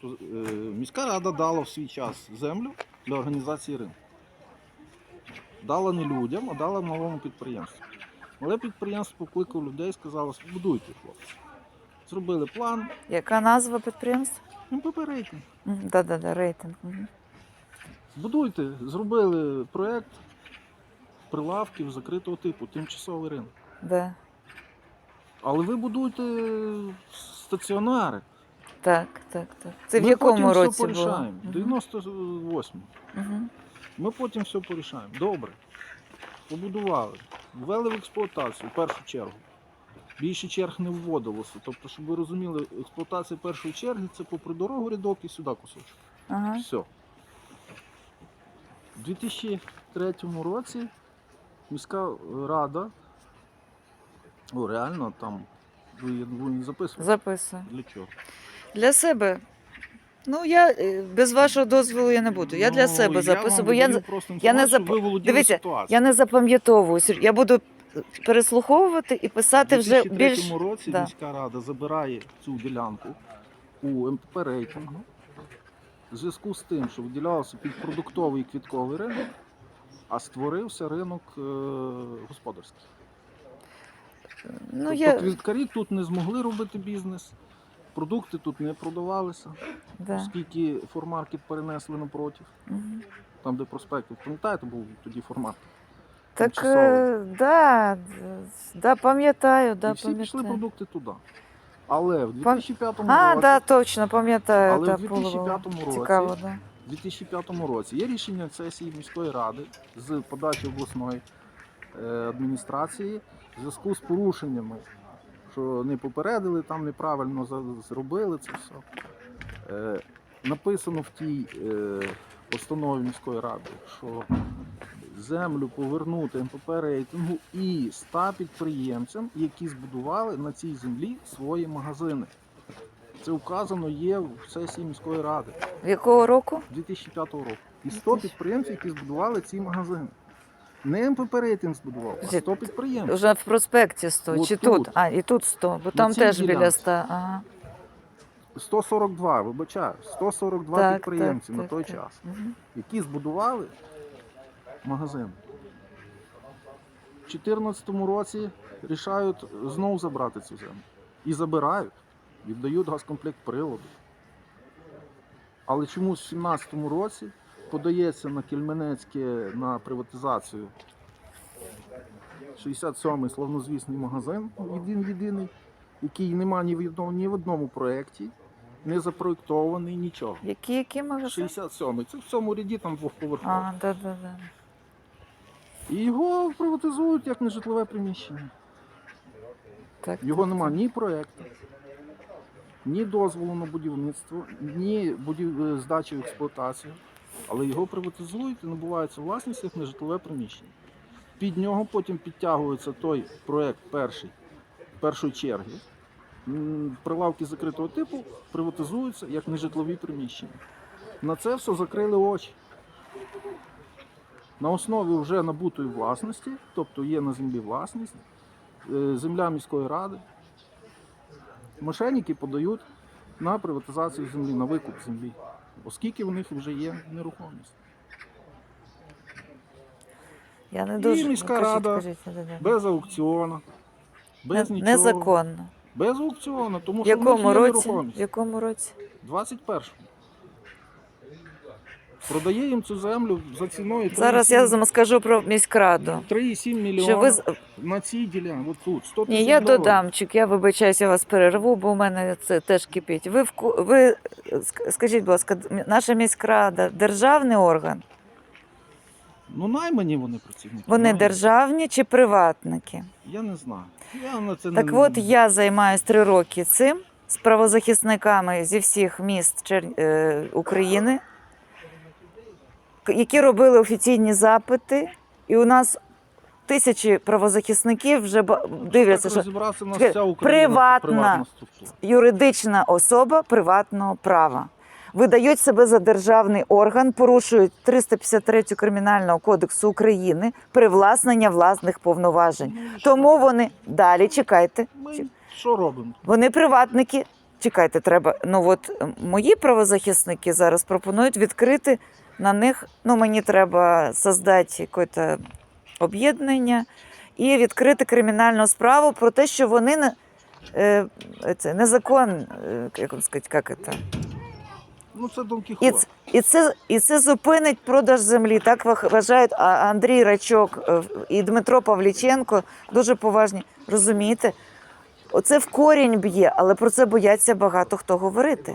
То, е, Міська рада дала в свій час землю для організації ринку. Дала не людям, а дала малому підприємству. Мале підприємство покликав людей, і сказало, будуйте, хлопці. Зробили план, Яка назва підприємства? МПП рейтинг. Да-да-да, рейтинг. Мгм. Будуйте, зробили проєкт прилавків закритого типу, тимчасовий ринок. Да. Але ви будуєте стаціонари. Так, так, так. Це в Ми якому потім році все було? порішаємо. Мгм. 98. Мгм. Ми потім все порішаємо. Добре. Побудували. Ввели в експлуатацію в першу чергу. Більше черг не вводилося. Тобто, щоб ви розуміли, експлуатація першої черги це попри дорогу рядок і сюди кусочок. Ага. Все. У 2003 році міська рада, о, реально там, ви, я думаю, не записували. Записую. Для чого? Для себе. Ну, я е, без вашого дозволу я не буду. Я для Ну, себе записую, бо я, я не зап- Дивіться, я не запам'ятовую. Я буду переслуховувати і писати У вже 2003 більш. році да. міська рада забирає цю ділянку у МПП рейтингу в зв'язку з тим, що виділявся під продуктовий і квітковий ринок, а створився ринок е, господарський. Ну, тобто я... квіткарі тут не змогли робити бізнес, продукти тут не продавалися, да. оскільки формаркет перенесли напротив, Мгм. там де проспектів. Пам'ятаєте, був тоді формаркет? Так, е, да, да, пам'ятаю, да, і всі пішли продукти туди. Але в Пам- 2005 А, році, да, точно, пам'ятаю. Але да, в 2005 було. році Цікаво, да. У 2005 році є рішення сесії міської ради з подачі обласної е, адміністрації в зв'язку з порушеннями, що не попередили, там неправильно зробили це все. Е, Написано в тій е, постанові міської ради, що землю повернути МПП рейтингу і 100 підприємцям, які збудували на цій землі свої магазини. Це вказано є в сесії міської ради. Якого року? 2005 року. І 100 підприємців, які збудували ці магазини. Не МПП рейтинг збудував, а 100 підприємців. Вже в проспекті 100, От чи тут. тут? А, і тут 100, бо там теж біля ділянці. 100. Ага. 142, вибачаю, 142 Так, підприємці так, на так, той так. час, Мгм. які збудували магазин. У 2014 році рішають знову забрати цю землю. І забирають, віддають газкомплект приладу. Але чомусь в 2017 році подається на Кельменецьке на приватизацію 67-й славнозвісний магазин, один єдиний, який нема ні в одному, ні в одному проєкті, не запроєктований, нічого. Які, які магазини? 67-й. Це в цьому ряді там двохповерховий. А, да, да, да. І його приватизують як нежитлове приміщення. Так, Його так, нема так. ні проєкту, ні дозволу на будівництво, ні будів... е, здачі в експлуатацію. Але його приватизують і набувається власність як нежитлове приміщення. Під нього потім підтягується той проєкт перший, першої черги. Прилавки закритого типу приватизуються як нежитлові приміщення. На це все закрили очі. На основі вже набутої власності, тобто є на землі власність, е, земля міської ради. Мошенники подають на приватизацію землі, на викуп землі, оскільки в них вже є нерухомість. Я не І дуже... міська кажіть, рада кажіть. Без аукціону, без Не- нічого. Незаконно. Без аукціону, тому В що в них якому є році? В нерухомість. якому році? 21 Продає їм цю землю за ціною Зараз я вам скажу про міськраду. 3,7 мільйона ви... на цій ділянці, от тут, 100 Ні, я доларів. додамчик, я вибачаюся, вас перерву, бо у мене це теж кипить. Ви, в... ви скажіть, будь ласка, наша міськрада державний орган? Ну наймані вони працівники. Вони наймані. державні чи приватники? Я не знаю. Я на це Так не... от я займаюся три роки цим з правозахисниками зі всіх міст Чер... е, України, які робили офіційні запити, і у нас тисячі правозахисників вже ба- дивляться, що у нас вся Україна це приватна. приватна структура. юридична особа приватного права. Видають себе за державний орган, порушують 353 Кримінального кодексу України привласнення власних повноважень. Ну? Тому вони далі чекайте. Ми що робимо? Вони приватники, чекайте, треба. Ну от е, мої правозахисники зараз пропонують відкрити на них. Ну, мені треба создати якесь об'єднання і відкрити кримінальну справу про те, що вони не. Е, це незакон, е, як вам сказати, як це? Ну це Дон І, Кіхот. і, це, і це зупинить продаж землі. Так вах- вважають А- Андрій Рачок е, і Дмитро Павліченко, дуже поважні. Розумієте? Оце в корінь б'є, але про це бояться багато хто говорити.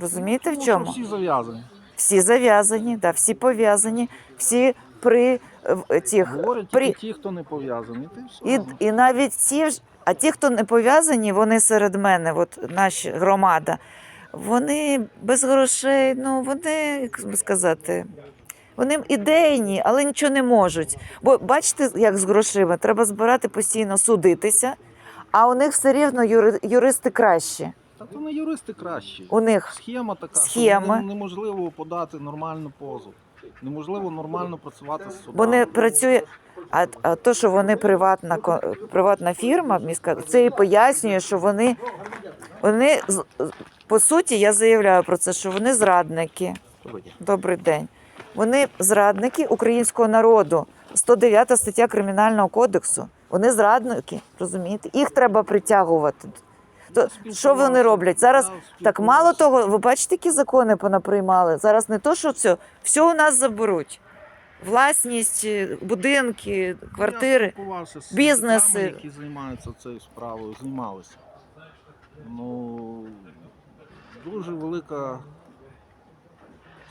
Розумієте, в чому? Всі зав'язані. Всі зав'язані, да, всі пов'язані, всі при в- цих. Говорять при- ті, хто не пов'язаний. Ти все. І, і навіть ті, ж- а ті, хто не пов'язані, вони серед мене, от наша громада, вони без грошей, ну вони, як би сказати, вони ідейні, але нічого не можуть. Бо бачите, як з грошима, треба збирати постійно судитися, а у них все рівно юри, юристи кращі. Та то не юристи кращі. У них Схема така, Схема. що неможливо подати нормальну позов. Неможливо нормально працювати з судом. Бо не працює. А, а то, що вони приватна, приватна фірма, міська, це і пояснює, що вони, вони по суті, я заявляю про це, що вони зрадники. Добрий день. Вони зрадники українського народу. 109 стаття Кримінального кодексу. Вони зрадники, розумієте? Їх треба притягувати. То що вони роблять? Зараз так мало того, ви бачите, які закони понаприймали. Зараз не то, що це, все у нас заберуть. Власність, е, будинки, квартири. Спілкувався з бізнеси. сindикатами, які займаються цією справою, займалися. Ну, дуже велика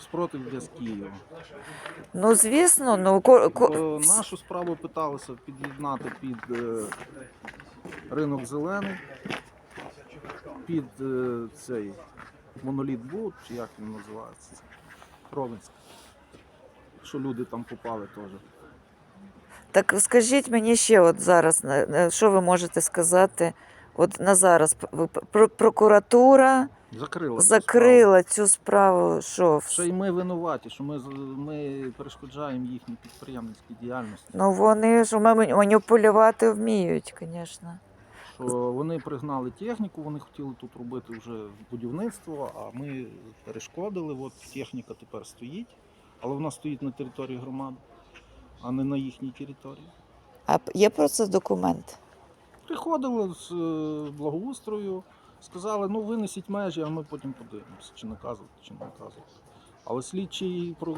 спротив для з Києва. Ну, звісно, ну ко, ко... Нашу справу питалися під'єднати під е, ринок зелений, під е, цей моноліт Буд, чи як він називається, Ровенськ. Що люди там попали теж. так скажіть мені ще, от зараз, що ви можете сказати? От на зараз прокуратура Закрила. цю закрила цю справу. Що Ще й ми винуваті, що ми, ми перешкоджаємо їхній підприємницькій діяльності. ну вони ж ма- маніпулювати вміють, звісно. Що вони пригнали техніку, вони хотіли тут робити вже будівництво, а ми перешкодили. От техніка тепер стоїть, але вона стоїть на території громади, а не на їхній території. А є про це документ? Приходили з е, благоустрою, сказали, ну винесіть межі, а ми потім подивимося, чи наказувати, чи не наказувати. Але слідчий про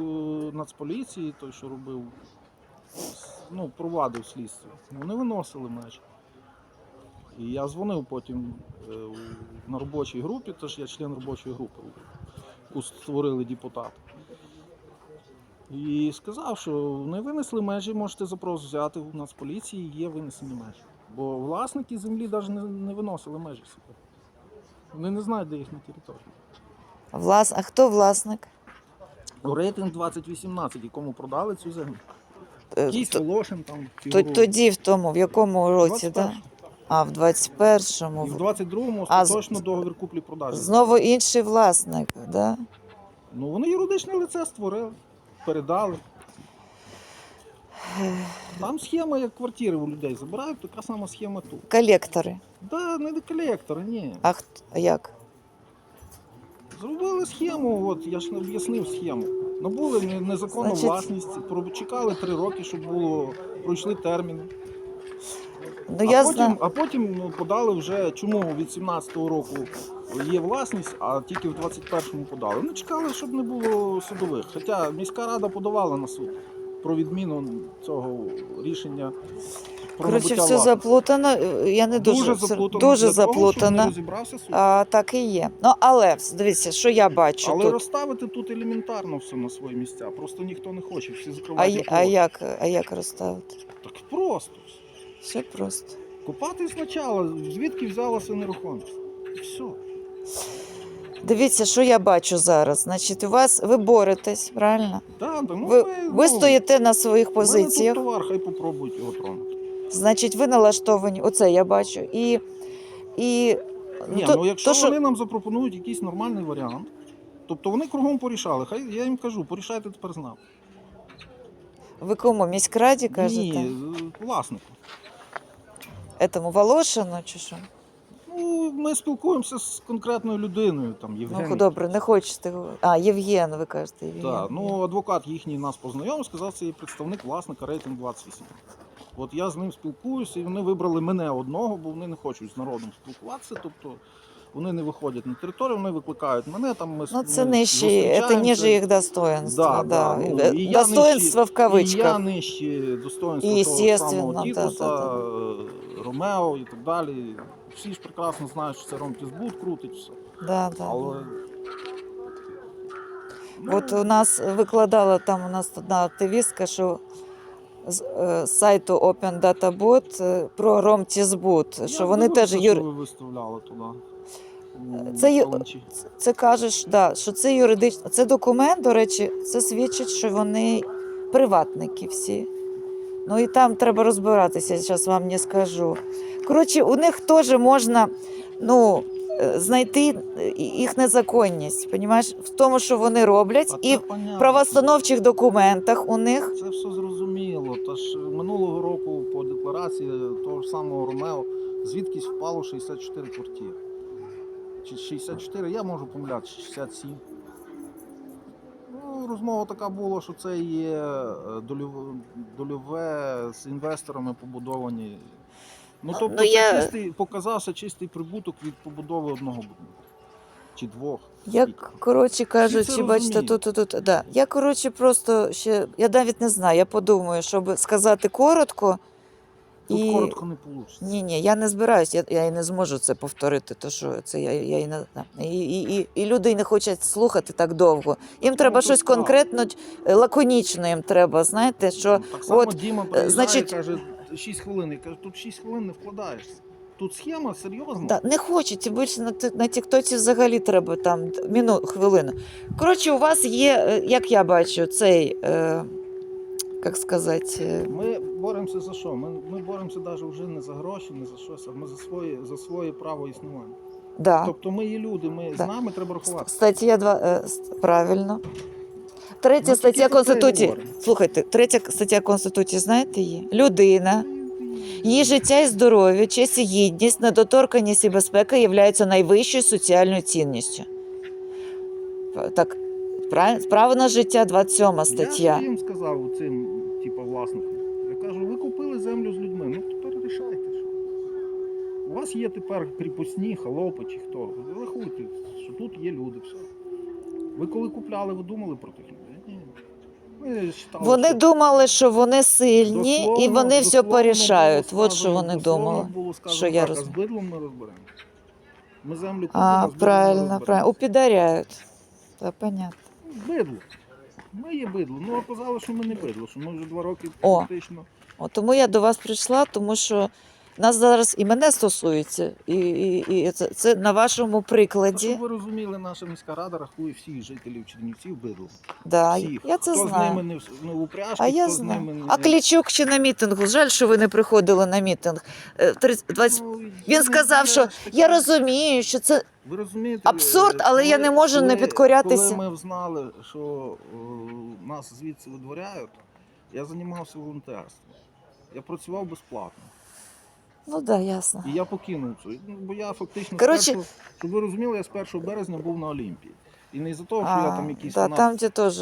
Нацполіції, той, що робив, ну, провадив слідство, вони виносили межі. І я дзвонив потім е, на робочій групі, тож я член робочої групи, яку створили депутати. І сказав, що не винесли межі, можете запрос взяти у нас поліції, є винесені межі. Бо власники землі навіть не, виносили межі собі. Вони не знають, де їхня територія. Влас... А хто власник? Рейтинг 2018, якому продали цю землю. Е, Якийсь Волошин там фігурує. Тоді, в тому, в якому році, так? 21-му. А, в 21-му. І в 22-му А точно договір куплі-продажі. Знову інший власник, да? Ну вони юридичне лице створили, передали. Там схема, як квартири у людей забирають, така сама схема тут. Колектори. Да, не до колектора, ні. А, хт- а як? Зробили схему, от я ж не об'яснив схему. Набули незаконну Значить- власність, прочекали три роки, щоб було пройшли терміни. Ну а, я потім, знаю. а потім ну, подали вже, чому від 17-го року є власність, а тільки в 21-му подали. Вони чекали, щоб не було судових. Хоча міська рада подавала на суд про відміну цього рішення. Про Коротше, набуття все власності. заплутано. е, Я не дуже, дуже заплутано. дуже для того, щоб заплутано. не розібрався суд. А, так і є. Ну, але дивіться, що я бачу Але тут. розставити тут елементарно все на свої місця. Просто ніхто не хоче, всі А, закривають. й- а, як, а як розставити? Так просто. Все просто. Купати спочатку, звідки взялася нерухомість. І все. Дивіться, що я бачу зараз. Значить, у вас ви боретесь, правильно? Да, да, ну, Ви, ми, ви ну, стоїте на своїх в мене позиціях. Тут товар, хай попробують його тронути. Значить, ви налаштовані. Оце я бачу. І, і Ні, то- ну якщо то, що- вони нам запропонують якийсь нормальний варіант, тобто вони кругом порішали. Хай я їм кажу, порішайте тепер з нами. ви кому міськраді кажете? Ні, власнику. Этому Волошину чи що? Ну, ми спілкуємося з конкретною людиною, там, Євген. Ну, добре, не хочете. говорити. А, Євген, ви кажете. Євген. Так, ну адвокат їхній нас познайомив, сказав, це є представник власника рейтинг 28. От я з ним спілкуюся, і вони вибрали мене одного, бо вони не хочуть з народом спілкуватися. Тобто вони не виходять на територію, вони викликають мене. Там ми Ну, це нижче, це зустрічаємося. ниже їх достоинство. Да, Да, да, ну, і я достоинство в І я кавичках. нижче І, того самого да, Тітуса, да, е, Ромео і так далі. Всі ж прекрасно знають, що це Ромтізбут крутить все. Да, да. Але... Ну, От у нас викладала там у нас одна активістка, що з е, сайту Open Data Bot е, про Ромтізбут, що вони теж юр... виставляли туди. Це ю- це кажеш, да, що це юридично. Це документ, до речі, це свідчить, що вони приватники всі. Ну і там треба розбиратися, зараз вам не скажу. Коротше, у них теж можна ну, е, знайти е, їх незаконність, понімаєш, в тому, що вони роблять, і в правостановчих документах у них Це все зрозуміло. Та ж минулого року по декларації того ж самого Ромео звідкись впало 64 квартири. Чи 64, я можу помиляти, 67. Ну, розмова така була, що це є е, дольове, дольове з інвесторами побудовані. Ну, Ну, тобто ну, це я- чистий, показався чистий прибуток від побудови одного будинку. Чи двох. Як коротше кажучи, бачите, тут, тут, тут, да. Я коротше просто ще, я навіть не знаю, я подумаю, щоб сказати коротко. Тут І... коротко не вийде. Ні, ні, я не збираюсь, я, я і не зможу це повторити, то що це я, я і не і, і, і, і люди не хочуть слухати так довго. Їм треба щось конкретно, е, лаконічно їм треба, знаєте, що Так само от, Діма приїжджає, значить- каже, 6 хвилин. Я кажу, тут 6 хвилин не вкладаєшся. Тут схема серйозна. да, не хочуть, і більше на, на Тіктоці взагалі треба там міну, хвилину. Коротше, у вас є, е, як я бачу, цей, е, як сказати, е, Ми боремося за що? Ми, ми боремося навіть вже не за гроші, не за щось, а ми за своє, за своє право існування. да. Тобто ми є люди, ми Да. з нами треба рахувати. Стаття 2, е, с- правильно. Третя Ну, стаття тільки про це і Конституції. говоримо. Слухайте, третя стаття Конституції, знаєте її? Людина, її життя і здоров'я, честь і гідність, недоторканність і безпека являються найвищою соціальною цінністю. Так, правильно? право на життя, 27 Я стаття. ж їм сказав цим, власникам. Я кажу, ви купили землю з людьми, ну тепер рішайте. Що. У вас є тепер кріпосні, холопи чи хто. Ви рахуйте, що тут є люди, все. Ви коли купляли, ви думали про тих людей? Ні. Ви считали, Вони що думали, що вони сильні і дословно- вони все дословно порішають. було От що сказано- вони дословно думали. було сказано що я так. А з бидлом ми розберемо. Ми землю купимо, А, правильно, правильно. розберемося. Упідаряють. Та понятно. Бидло. Ми є бидло. Ну, а казали, що ми не бидло, що ми вже два роки О. фактично. От тому я до вас прийшла, тому що нас зараз і мене стосується, і, і, і це, це на вашому Та, прикладі. щоб ви розуміли, наша міська рада рахує всіх жителів Чернівців бидлом. Да, Всіх. я це хто знаю. з ними не, в- не в упряжці, А я хто з знаю. не... А Клічук ще на мітингу. Жаль, що ви не приходили на мітинг. Е, 30 20... Ну, Він я сказав, не що знаю, таке- я розумію, що це Ви розумієте, Абсурд, але я не можу не підкорятися. Коли ми знали, що е, нас звідси видворяють, я займався волонтерством. Я працював безплатно. ну да, ясно. І я покинув це. Ну, Бо я фактично, з першого, щоб ви розуміли, я з 1 березня був на Олімпії. І не із-за того, що я там якийсь да, фанат. там, де теж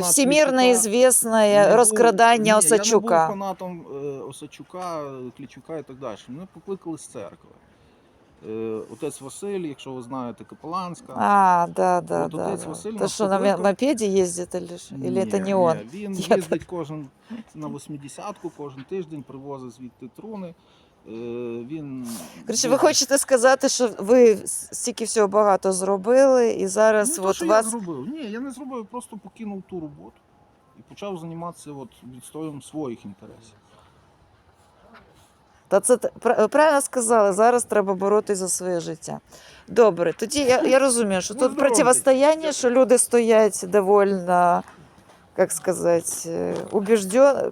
всемірно Кличука. известне Я не був- розкрадання ні, Я не Осачука. був фанатом е, Осачука, Клічука і так далі. Мене покликали з церкви. Е, Отець Василь, якщо ви знаєте, Капеланська. А, да, да, От да. отець да. Василь То, нас що на ме- мопеді їздить, или, що? или Ні, це не он? ні, Він Я їздить кожен на 80-ку, кожен тиждень привозить звідти труни. Е, Він Коротше, ви хочете сказати, що ви стільки всього багато зробили, і зараз Ну, то, от що вас. я зробив. Ні, я не зробив, я просто покинув ту роботу і почав займатися от відстоєм своїх інтересів. Та це правильно сказали, зараз треба боротися за своє життя. Добре, тоді я, я розумію, що Ну, тут здоров'я. протистояння, що люди стоять довольно, як сказати, убіждені,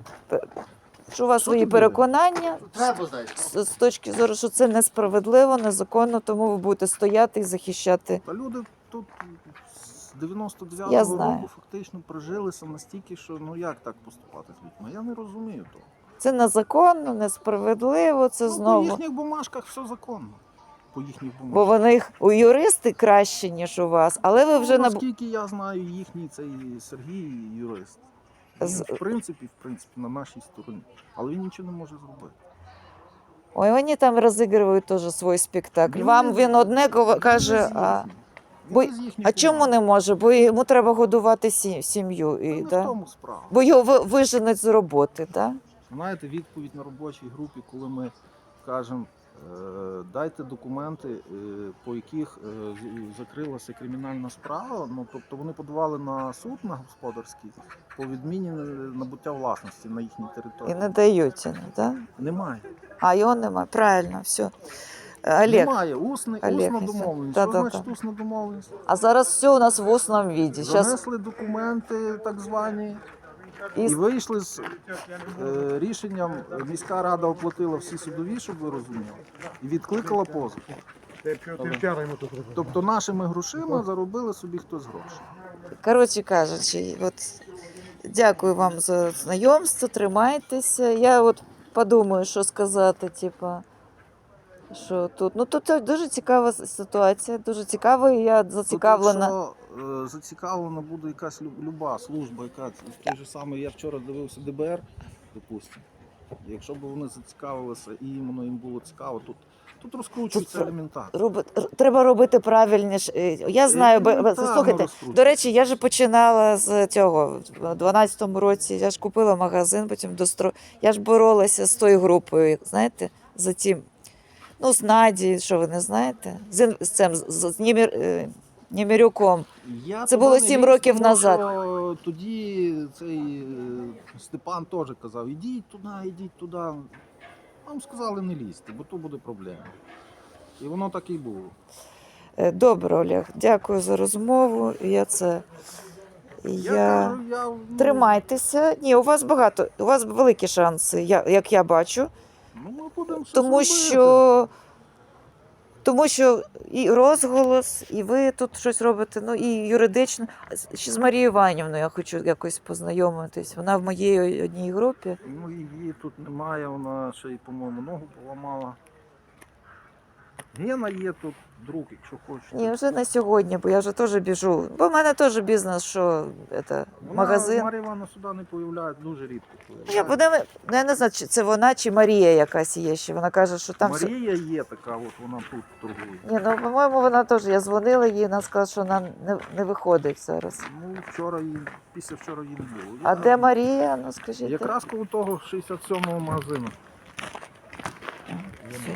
що у вас свої переконання з, з точки зору, що це несправедливо, незаконно, тому ви будете стояти і захищати. Та люди тут з 99-го року фактично прижилися настільки, що ну як так поступати з людьми? Я не розумію того. Це незаконно, несправедливо, це Ну, по їхніх бумажках все законно. по їхніх Бо вони у юристи краще, ніж у вас, але ви вже ну, на наскільки я знаю, їхній цей Сергій юрист. Він, З- в принципі, в принципі, на нашій стороні. Але він нічого не може зробити. ой, вони там розігрують теж свій спектакль. Вам він одне каже, а, бо- а чому не може? Бо йому треба годувати сім'ю. І, не в тому справа. Бо його виженуть з роботи, так? Знаєте, відповідь на робочій групі, коли ми кажемо, е, дайте документи, е, по яких е, закрилася кримінальна справа. Ну тобто вони подавали на суд на господарський по відміні набуття власності на їхній території. І не дають. Да? Немає. А його немає. Правильно, все. Олег, Немає усна, Олег, усна домовленість. Да, Що да, значить да. усна домовленість? а зараз все у нас в усному віді. Занесли документи так звані І... вийшли з е, рішенням. Міська рада оплатила всі судові, щоб ви розуміли, і відкликала позов. Тобто нашими грошима заробили собі хтось гроші. Коротше кажучи, от дякую вам за знайомство, тримайтеся. Я от подумаю, що сказати, типа. Що тут? Ну тут дуже цікава ситуація, дуже цікава, і я зацікавлена. Тобто, якщо зацікавлена буде якась люб- люба служба, яка той же самий, я вчора дивився ДБР, допустимо. Якщо б вони зацікавилися і іменно їм було цікаво, тут, тут розкручується Тут- елементарно. Роби- треба робити правильніше. Е, Я знаю, бо- Елементарно слухайте. розкручується. До речі, я ж починала з цього в 12-му році. Я ж купила магазин, потім достро. Я ж боролася з тою групою, знаєте, за тим. Ну, з Наді, що ви не знаєте? З, ін- з цим з, з Німір, е, Німірюком. Я Це було сім років тому назад. Що тоді цей е, Степан теж казав: ідіть туди, ідіть туди. Нам сказали не лізти, бо то буде проблема. І воно так і було. Е, Добре, Олег, дякую за розмову. Я це. Я, Я... кажу, я ну, Тримайтеся. Ні, у вас багато, у вас великі шанси, я, як я бачу. Ну, ми будемо щось Тому робити. що, тому що і розголос, і ви тут щось робите, ну і юридично. Ще з Марією Іванівною я хочу якось познайомитись. Вона в моїй одній групі. Ну, її тут немає, вона ще й, по-моєму, ногу поламала. Гена є тут, друг, якщо хочете. Ні, вже на сьогодні, бо я вже теж біжу. Бо в мене теж бізнес, що це, Вона, магазин. Марія Івановна сюди не появляє, дуже рідко Ну, Я, будемо, ну, я не знаю, чи це вона, чи Марія якась є ще. Вона каже, що там все. Марія є така, от вона тут торгує. Ні, ну по-моєму, вона теж. Я дзвонила їй, вона сказала, що вона не, не виходить зараз. Ну, вчора її, після вчора її не було. А де Марія? Ну скажіть. Якраз коло того 67-го магазину.